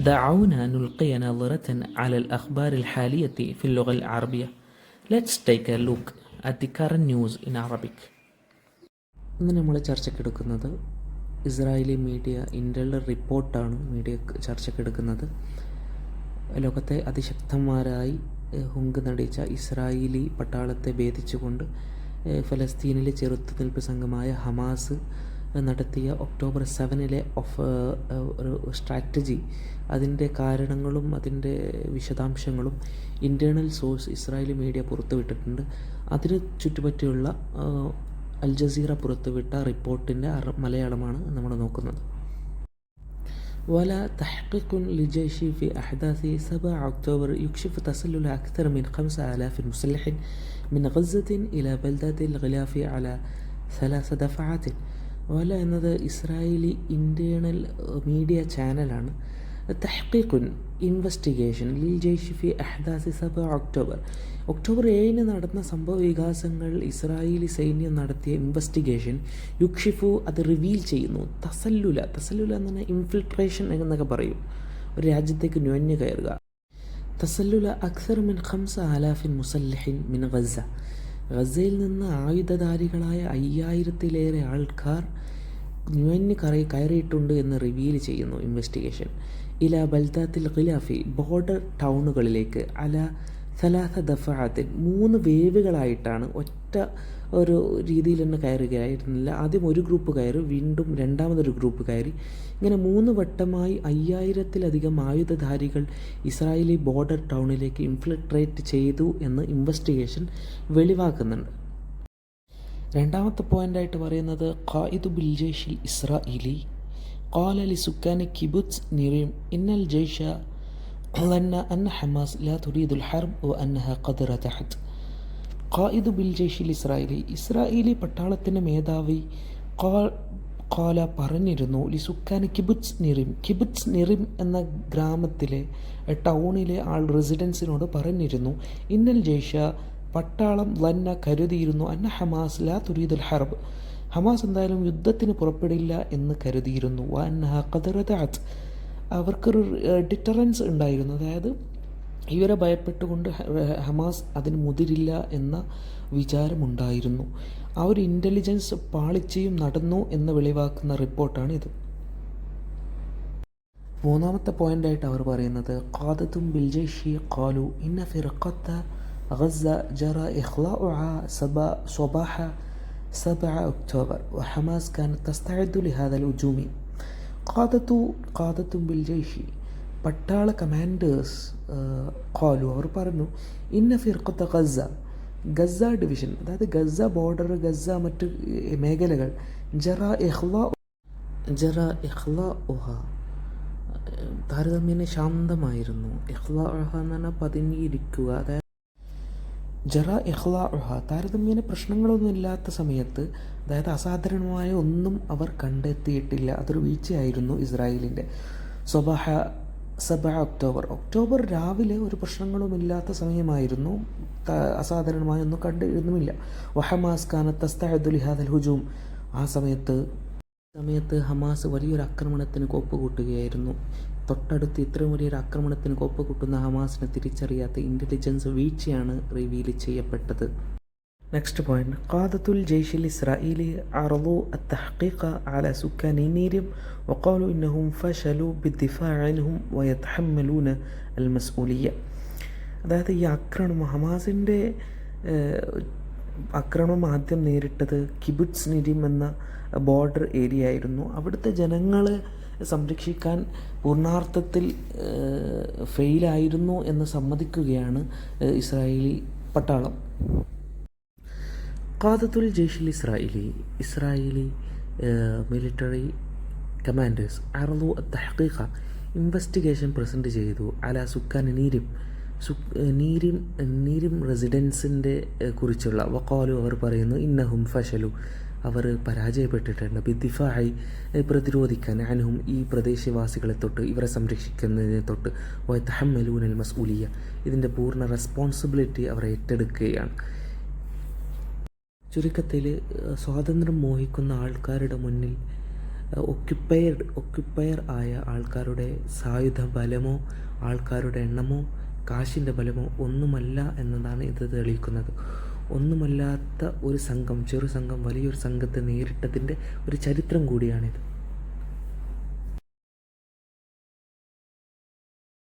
دعونا نلقي نظرة على الأخبار الحالية في اللغة العربية. Let's take a look at the current news in Arabic. ഇന്ന് നമ്മൾ ചർച്ചയ്ക്കെടുക്കുന്നത് Israeli media ഇന്ത്യയുടെ റിപ്പോർട്ടാണ് മീഡിയ ചർച്ചയ്ക്കെടുക്കുന്നത് ലോകത്തെ അതിശക്തന്മാരായി ഏഹ്, ഹുങ്ക് നടിച്ച ഇസ്രായേലി പട്ടാളത്തെ ഭേദിച്ചുകൊണ്ട് ഏഹ്, ഫലസ്തീനിലെ ചെറുത്തുനിൽപ്പ് സംഘമായ ഹമാസ് നടത്തിയ ഒക്ടോബർ സെവനിലെ ഓഫ് ഏഹ്, ഒരു സ്ട്രാറ്റജി അതിൻ്റെ കാരണങ്ങളും അതിൻ്റെ വിശദാംശങ്ങളും ഇൻറ്റേർണൽ സോഴ്സ് ഇസ്രായേലി മീഡിയ പുറത്തുവിട്ടിട്ടുണ്ട് അതിന് ചുറ്റുപറ്റിയുള്ള ഏഹ്, അൽ ജസീറ പുറത്തുവിട്ട റിപ്പോർട്ടിൻ്റെ അറ- മലയാളമാണ് നമ്മൾ നോക്കുന്നത് ولا تحقيق للجيش في أحداث 7 أكتوبر يكشف تسلل أكثر من 5000 مسلح من غزة إلى بلدة الغلاف على ثلاث دفعات വല എന്നത് ഇസ്രായേലി ഇന്റേണൽ മീഡിയ ചാനലാണ്. തഹ്ഖീഖുൻ ഇൻവെസ്റ്റിഗേഷൻ ലിൽ ജെയ്ഷിഫി ഫി അഹ്ദാസി സബ ഒക്ടോബർ. ഒക്ടോബർ ഏഴിന് നടന്ന സംഭവ വികാസങ്ങൾ ഇസ്രായേലി സൈന്യം നടത്തിയ ഇൻവെസ്റ്റിഗേഷൻ യുക്ഷിഫു അത് റിവീൽ ചെയ്യുന്നു. തസല്ലുല തസല്ലുല എന്ന് പറഞ്ഞാൽ ഇൻഫിൽട്രേഷൻ എന്നൊക്കെ പറയും. ഒരു രാജ്യത്തേക്ക് നുഴഞ്ഞു കയറുക. തസല്ലുല അക്സർ മിൻ ഖംസ അലാഫിൻ മുസല്ലഹിൻ മിൻ ഗസ ഗസയിൽ നിന്ന് ആയുധധാരികളായ അയ്യായിരത്തിലേറെ ആൾക്കാർ നുഴഞ്ഞ് കറി കയറിയിട്ടുണ്ട് എന്ന് റിവീൽ ചെയ്യുന്നു ഇൻവെസ്റ്റിഗേഷൻ ഇല ബൽദാത്തിൽ ഖിലാഫി ബോർഡർ ടൗണുകളിലേക്ക് അല സലാസ ദഫാത്തിൽ മൂന്ന് വേവുകളായിട്ടാണ് ഒറ്റ ഒരു രീതിയിൽ തന്നെ കയറുകയായിരുന്നില്ല ആദ്യം ഒരു ഗ്രൂപ്പ് കയറി വീണ്ടും രണ്ടാമതൊരു ഗ്രൂപ്പ് കയറി ഇങ്ങനെ മൂന്ന് വട്ടമായി അയ്യായിരത്തിലധികം ആയുധധാരികൾ ഇസ്രായേലി ബോർഡർ ടൗണിലേക്ക് ഇൻഫിൽട്രേറ്റ് ചെയ്തു എന്ന് ഇൻവെസ്റ്റിഗേഷൻ വെളിവാക്കുന്നുണ്ട് രണ്ടാമത്തെ പോയിൻ്റായിട്ട് പറയുന്നത് ഖായിദു bill ജയ്ഷിൽ Israeli قال لسكان كيبوتس نيريم إن الجيش ظن أن حماس لا تريد الحرب وأنها قد رتحت ഖായിദു bill ജയ്ഷിൽ Israeli Israeli പട്ടാളത്തിൻ്റെ മേധാവി ഖാ- ഖാല പറഞ്ഞിരുന്നു ലിസുക്കാൻ കിബുറ്റ്സ് നിറിം കിബുറ്റ്സ് നിറിം എന്ന ഗ്രാമത്തിലെ എ, ടൗണിലെ ആൾ റെസിഡൻസിനോട് പറഞ്ഞിരുന്നു ഇന്നൽ ജയ്ഷ പട്ടാളം ലന്ന കരുതിയിരുന്നു അന്ന ഹമാസ് ലാ തുരീദുൽ ഹർബ് ഹമാസ് എന്തായാലും യുദ്ധത്തിന് പുറപ്പെടില്ല എന്ന് കരുതിയിരുന്നു വ അന്നഹ ഖദറദഅത് അവർക്കൊരു ഡിറ്ററൻസ് ഉണ്ടായിരുന്നു അതായത് ഇവരെ ഭയപ്പെട്ടുകൊണ്ട് ഹ- ഹമാസ് അതിന് മുതിരില്ല എന്ന വിചാരമുണ്ടായിരുന്നു ആ ഒരു ഇൻ്റലിജൻസ് പാളിച്ചയും നടന്നു എന്ന് വെളിവാക്കുന്ന റിപ്പോർട്ടാണ് ഇത് മൂന്നാമത്തെ പോയിൻ്റായിട്ട് അവർ പറയുന്നത് ഖാദത്തും ബിൽജേഷി ഖാലു ഇന്ന ഫിർഖത്ത غزة جرى إخلاؤها سبا- صباح 7 أكتوبر وحماس كانت تستعد لهذا الهجوم ഖാദത്തു ഖാദത്തും ബിൽ ജയ്ഷി. പട്ടാള കമാൻഡേഴ്സ് ഖാലു അവർ പറഞ്ഞു ഇന്ന ഫിർക്കത്ത ഗസ ഗസ ഡിവിഷൻ അതായത് ഗസ ബോർഡർ ഗസ മറ്റ് മേഖലകൾ ജറ എഹ്ല ജറ എഹ്ല ഉഹ. താരതമ്യേന ശാന്തമായിരുന്നു. എഹ്ല ഉഹ എന്ന് പറഞ്ഞാൽ പതുങ്ങിയിരിക്കുക അതായത് ജറ എഹ്ല ഉഹ താരതമ്യേന പ്രശ്നങ്ങളൊന്നുമില്ലാത്ത സമയത്ത് അതായത് അസാധാരണമായ ഒന്നും അവർ കണ്ടെത്തിയിട്ടില്ല. അതൊരു വീഴ്ചയായിരുന്നു ഇസ്രായേലിന്റെ. സ്വബാഹ സബ ഒക്ടോബർ. ഒക്ടോബർ രാവിലെ ഒരു പ്രശ്നങ്ങളുമില്ലാത്ത സമയമായിരുന്നു. അസാധാരണമായ ഒന്നും കണ്ടിരുന്നുമില്ല. വഹമാസ് ഖാനത്തസ്തഅദുലിഹാദൽ ഹുജൂം. ആ സമയത്ത് സമയത്ത് ഹമാസ് വലിയൊരു ആക്രമണത്തിന് കോപ്പ് കൂട്ടുകയായിരുന്നു തൊട്ടടുത്ത് ഇത്രയും വലിയൊരു ആക്രമണത്തിന് ഒപ്പുകൂട്ടുന്ന ഹമാസിനെ തിരിച്ചറിയാത്ത ഇന്റലിജൻസ് വീഴ്ചയാണ് റിവീൽ ചെയ്യപ്പെട്ടത്. നെക്സ്റ്റ് പോയിന്റ് ഖാദത്തുൽ ജയ്ഷിൽ ഇസ്രായേലി അറളു അത്തഹീഖ ആല സുക്കാനി നീരും വക്കാലു ഇന്നഹും ഫഷലു ബിദ്ദിഫാഅൻഹും വയതഹമ്മലൂന അൽ മസ്ഊലിയ അതായത് ഈ ആക്രമണം ഹമാസിന്റെ ആക്രമണം ആദ്യം നേരിട്ടത് കിബുട്സ് നിരിം എന്ന ബോർഡർ ഏരിയ ആയിരുന്നു. അവിടുത്തെ ജനങ്ങൾ സംരക്ഷിക്കാൻ പൂർണാർത്ഥത്തിൽ ഫെയിലായിരുന്നു എന്ന് സമ്മതിക്കുകയാണ് ഇസ്രായേലി പട്ടാളം. ഖാദത്തുൽ ജയ്ഷിൽ ഇസ്രായേലി ഇസ്രായേലി മിലിറ്ററി കമാൻഡേഴ്സ് അറലു തഹീഖ ഇൻവെസ്റ്റിഗേഷൻ പ്രസന്റ് ചെയ്തു. അല സുക്കാൻ നീരിം സു നീരിം നീരിം റെസിഡൻസിന്റെ കുറിച്ചുള്ള വക്കാലു അവർ പറയുന്നു ഇന്നഹും ഫഷലു അവർ പരാജയപ്പെട്ടിട്ടുണ്ട്. ബിദിഫായി പ്രതിരോധിക്കാൻ അനഹും ഈ പ്രദേശവാസികളെ തൊട്ട് ഇവരെ സംരക്ഷിക്കുന്നതിനെ തൊട്ട് വയത്തഹമ്മലൂനൽ മസ്ഊലിയ ഇതിന്റെ പൂർണ റെസ്പോൺസിബിലിറ്റി അവർ ഏറ്റെടുക്കുകയാണ്. ചുരുക്കത്തിൽ സ്വാതന്ത്ര്യം മോഹിക്കുന്ന ആൾക്കാരുടെ മുന്നിൽ ഒക്യുപ്പയർഡ് ഒക്യുപ്പയർ ആയ ആൾക്കാരുടെ സായുധ ബലമോ ആൾക്കാരുടെ എണ്ണമോ കാശിന്റെ ബലമോ ഒന്നുമല്ല എന്നതാണ് ഇത് തെളിയിക്കുന്നത്. ഒന്നുമല്ലാത്ത ഒരു സംഘം ചെറു സംഘം വലിയൊരു സംഘത്തെ നേരിട്ടതിന്റെ ഒരു ചരിത്രം കൂടിയാണിത്.